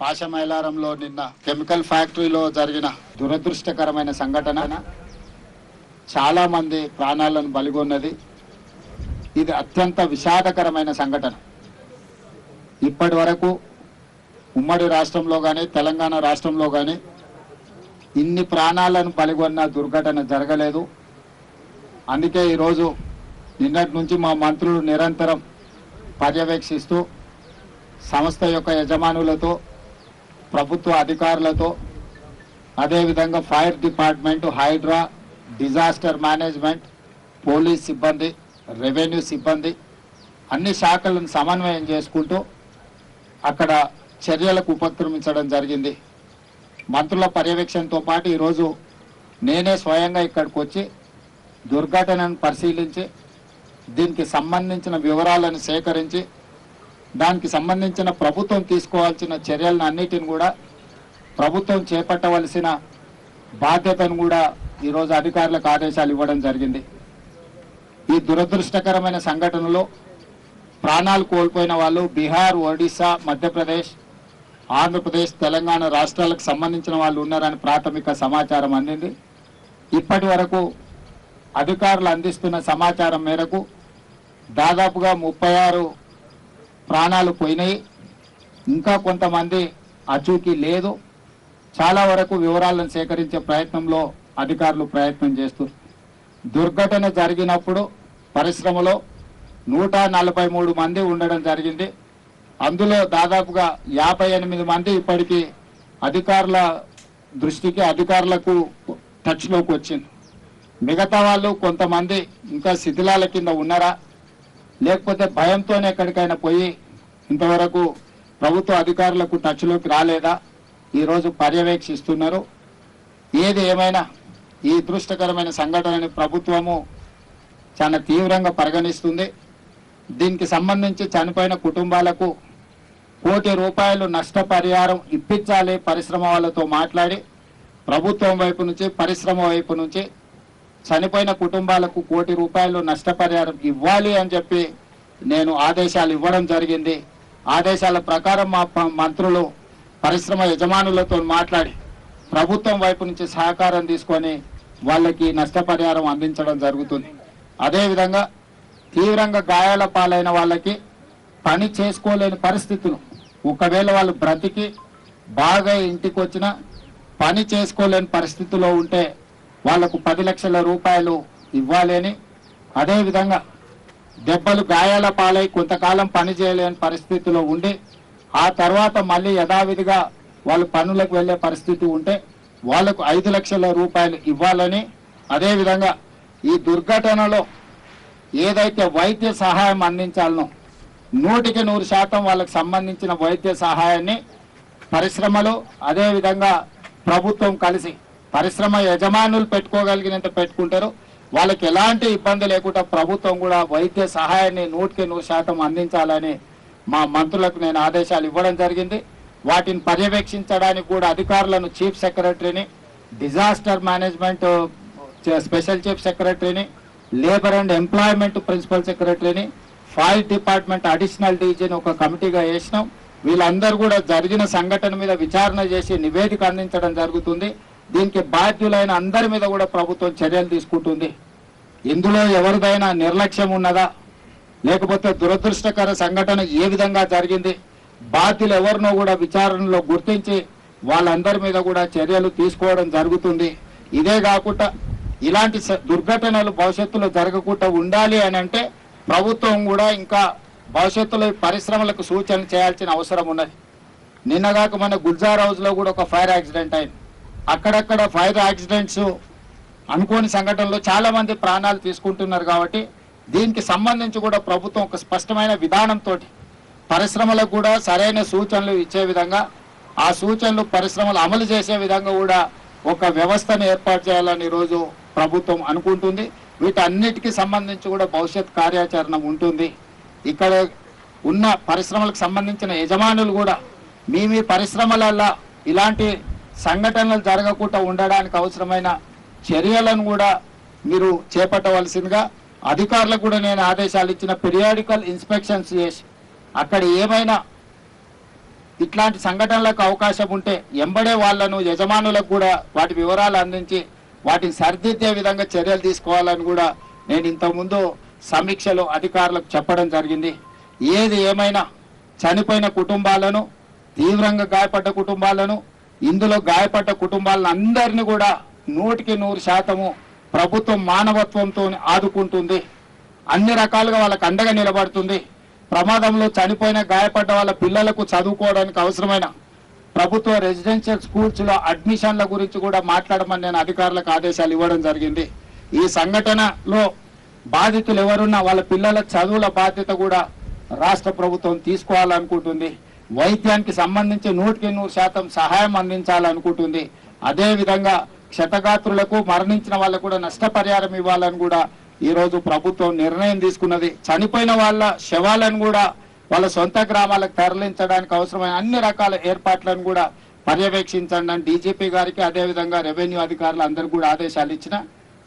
పాశమైలారంలో నిన్న కెమికల్ ఫ్యాక్టరీలో జరిగిన దురదృష్టకరమైన సంఘటన. చాలా మంది ప్రాణాలను బలిగొన్నది. ఇది అత్యంత విషాదకరమైన సంఘటన. ఇప్పటి వరకు ఉమ్మడి రాష్ట్రంలో కానీ తెలంగాణ రాష్ట్రంలో కానీ ఇన్ని ప్రాణాలను బలిగొన్న దుర్ఘటన జరగలేదు. అందుకే ఈరోజు నిన్నటి నుంచి మా మంత్రులు నిరంతరం పర్యవేక్షిస్తూ సంస్థ యొక్క యజమానులతో ప్రభుత్వ అధికారులతో అదేవిధంగా fire department HYDRAA disaster management police సిబ్బంది రెవెన్యూ సిబ్బంది అన్ని శాఖలను సమన్వయం చేసుకుంటూ అక్కడ చర్యలకు ఉపక్రమించడం జరిగింది. మంత్రుల పర్యవేక్షణతో పాటు ఈరోజు నేనే స్వయంగా ఇక్కడికి వచ్చి దుర్ఘటనను పరిశీలించి దీనికి సంబంధించిన వివరాలను సేకరించి దానికి సంబంధించిన ప్రభుత్వం తీసుకోవాల్సిన చర్యలను అన్నిటిని కూడా ప్రభుత్వం చేపట్టవలసిన బాధ్యతను కూడా ఈరోజు అధికారులకు ఆదేశాలు ఇవ్వడం జరిగింది. ఈ దురదృష్టకరమైన సంఘటనలో ప్రాణాలు కోల్పోయిన వాళ్ళు బీహార్ ఒడిశా మధ్యప్రదేశ్ ఆంధ్రప్రదేశ్ తెలంగాణ రాష్ట్రాలకు సంబంధించిన వాళ్ళు ఉన్నారని ప్రాథమిక సమాచారం అందింది. ఇప్పటి వరకు అధికారులు అందిస్తున్న సమాచారం మేరకు దాదాపుగా ముప్పై ఆరు ప్రాణాలు పోయినాయి. ఇంకా కొంతమంది అచూకీ లేదు. చాలా వరకు వివరాలను సేకరించే ప్రయత్నంలో అధికారులు ప్రయత్నం చేస్తారు దుర్ఘటన జరిగినప్పుడు పరిశ్రమలో నూట నలభై మూడు మంది ఉండడం జరిగింది. అందులో దాదాపుగా యాభై ఎనిమిది మంది ఇప్పటికీ అధికారుల దృష్టికి అధికారులకు టచ్లోకి వచ్చింది. మిగతా వాళ్ళు కొంతమంది ఇంకా శిథిలాల కింద ఉన్నారా? లేకపోతే భయంతోనే ఎక్కడికైనా పోయి ఇంతవరకు ప్రభుత్వ అధికారులకు టచ్లోకి రాలేదా? ఈరోజు పర్యవేక్షిస్తున్నారు. ఏది ఏమైనా ఈ దృష్టకరమైన సంఘటనని ప్రభుత్వము చాలా తీవ్రంగా పరిగణిస్తుంది. దీనికి సంబంధించి చనిపోయిన కుటుంబాలకు కోటి రూపాయలు నష్టపరిహారం ఇప్పించాలి పరిశ్రమ వాళ్ళతో మాట్లాడి ప్రభుత్వం వైపు నుంచి పరిశ్రమ వైపు నుంచి చనిపోయిన కుటుంబాలకు కోటి రూపాయలు నష్టపరిహారం ఇవ్వాలి అని చెప్పి నేను ఆదేశాలు ఇవ్వడం జరిగింది. ఆదేశాల ప్రకారం మా మంత్రులు పరిశ్రమ యజమానులతో మాట్లాడి ప్రభుత్వం వైపు నుంచి సహకారం తీసుకొని వాళ్ళకి నష్టపరిహారం అందించడం జరుగుతుంది. అదేవిధంగా తీవ్రంగా గాయాల పాలైన వాళ్ళకి పని చేసుకోలేని పరిస్థితులు. ఒకవేళ వాళ్ళు బ్రతికి బాగా ఇంటికి వచ్చినా పని చేసుకోలేని పరిస్థితిలో ఉంటే వాళ్ళకు పది లక్షల రూపాయలు ఇవ్వాలని అదేవిధంగా దెబ్బలు గాయాల పాలై కొంతకాలం పని చేయలేని పరిస్థితిలో ఉండి ఆ తర్వాత మళ్ళీ యథావిధిగా వాళ్ళు పనులకు వెళ్ళే పరిస్థితి ఉంటే వాళ్ళకు ఐదు లక్షల రూపాయలు ఇవ్వాలని. అదేవిధంగా ఈ దుర్ఘటనలో ఏదైతే వైద్య సహాయం అందించాలనో నూటికి నూరు శాతం వాళ్ళకి సంబంధించిన వైద్య సహాయాన్ని పరిశ్రమలు అదేవిధంగా ప్రభుత్వం కలిసి పరిశ్రమ యజమానులు పెట్టుకోగలిగినంత పెట్టుకుంటారు. వాళ్ళకి ఎలాంటి ఇబ్బంది లేకుండా ప్రభుత్వం కూడా వైద్య సహాయాన్ని నూటికి నూరు శాతం అందించాలని మా మంత్రులకు నేను ఆదేశాలు ఇవ్వడం జరిగింది. వాటిని పర్యవేక్షించడానికి కూడా అధికారులను చీఫ్ సెక్రటరీని డిజాస్టర్ మేనేజ్మెంట్ స్పెషల్ చీఫ్ సెక్రటరీని లేబర్ అండ్ ఎంప్లాయ్మెంట్ ప్రిన్సిపల్ సెక్రటరీని ఫైర్ డిపార్ట్మెంట్ అడిషనల్ డీజీని ఒక కమిటీగా వేసినాం. వీళ్ళందరూ కూడా జరిగిన సంఘటన మీద విచారణ చేసి నివేదిక అందించడం జరుగుతుంది. దీనికి బాధ్యులైన అందరి మీద కూడా ప్రభుత్వం చర్యలు తీసుకుంటుంది. ఇందులో ఎవరిదైనా నిర్లక్ష్యం ఉన్నదా? లేకపోతే దురదృష్టకర సంఘటన ఏ విధంగా జరిగింది? బాధ్యులు ఎవరినో కూడా విచారణలో గుర్తించి వాళ్ళందరి మీద కూడా చర్యలు తీసుకోవడం జరుగుతుంది. ఇదే కాకుండా ఇలాంటి స- దుర్ఘటనలు భవిష్యత్తులో జరగకుండా ఉండాలి అని అంటే ప్రభుత్వం కూడా ఇంకా భవిష్యత్తులో పరిశ్రమలకు సూచనలు చేయాల్సిన అవసరం ఉన్నది. నిన్నగాక మన గుల్జార్ హౌస్లో కూడా ఒక ఫైర్ యాక్సిడెంట్ అయింది. అక్కడక్కడ ఫైర్ యాక్సిడెంట్స్ అనుకోని సంఘటనలో చాలా మంది ప్రాణాలు తీసుకుంటున్నారు కాబట్టి దీనికి సంబంధించి కూడా ప్రభుత్వం ఒక స్పష్టమైన విధానంతో పరిశ్రమలకు కూడా సరైన సూచనలు ఇచ్చే విధంగా ఆ సూచనలు పరిశ్రమలు అమలు చేసే విధంగా కూడా ఒక వ్యవస్థను ఏర్పాటు చేయాలని ఈరోజు ప్రభుత్వం అనుకుంటుంది. వీటన్నిటికీ సంబంధించి కూడా భవిష్యత్ కార్యాచరణ ఉంటుంది. ఇక్కడ ఉన్న పరిశ్రమలకు సంబంధించిన యజమానులు కూడా మీ మీ పరిశ్రమలల్లో ఇలాంటి సంఘటనలు జరగకుండా ఉండడానికి అవసరమైన చర్యలను కూడా మీరు చేపట్టవలసిందిగా అధికారులకు కూడా నేను ఆదేశాలు ఇచ్చిన పీరియాడికల్ ఇన్స్పెక్షన్స్ చేసి అక్కడ ఏమైనా ఇట్లాంటి సంఘటనలకు అవకాశం ఉంటే ఎంబడే వాళ్ళను యజమానులకు కూడా వాటి వివరాలు అందించి వాటిని సరిదిద్దే విధంగా చర్యలు తీసుకోవాలని కూడా నేను ఇంతకుముందు సమీక్షలో అధికారులకు చెప్పడం జరిగింది. ఏది ఏమైనా చనిపోయిన కుటుంబాలను తీవ్రంగా గాయపడ్డ కుటుంబాలను ఇందులో గాయపడ్డ కుటుంబాలను అందరినీ కూడా నూటికి నూరు శాతము ప్రభుత్వం మానవత్వంతో ఆదుకుంటుంది. అన్ని రకాలుగా వాళ్ళకి అండగా నిలబడుతుంది. ప్రమాదంలో చనిపోయిన గాయపడ్డ వాళ్ళ పిల్లలకు చదువుకోవడానికి అవసరమైన ప్రభుత్వ రెసిడెన్షియల్ స్కూల్స్లో అడ్మిషన్ల గురించి కూడా మాట్లాడమని నేను అధికారులకు ఆదేశాలు ఇవ్వడం జరిగింది. ఈ సంఘటనలో బాధితులు ఎవరున్నా వాళ్ళ పిల్లల చదువుల బాధ్యత కూడా రాష్ట్ర ప్రభుత్వం తీసుకోవాలనుకుంటుంది. వైద్యానికి సంబంధించి నూటికి నూరు శాతం సహాయం అందించాలనుకుంటుంది. అదేవిధంగా క్షతగాత్రులకు మరణించిన వాళ్ళకు కూడా నష్టపరిహారం ఇవ్వాలని కూడా ఈరోజు ప్రభుత్వం నిర్ణయం తీసుకున్నది. చనిపోయిన వాళ్ళ శవాలను కూడా వాళ్ళ సొంత గ్రామాలకు తరలించడానికి అవసరమైన అన్ని రకాల ఏర్పాట్లను కూడా పర్యవేక్షించండి అని డీజీపీ గారికి అదేవిధంగా రెవెన్యూ అధికారులు అందరికీ కూడా ఆదేశాలు ఇచ్చిన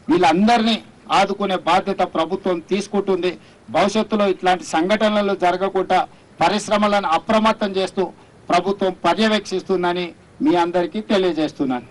వీళ్ళందరినీ ఆదుకునే బాధ్యత ప్రభుత్వం తీసుకుంటుంది. భవిష్యత్తులో ఇట్లాంటి సంఘటనలు జరగకుండా పరిశ్రమలను అప్రమత్తం చేస్తూ ప్రభుత్వం పర్యవేక్షిస్తుందని మీ అందరికీ తెలియజేస్తున్నాను.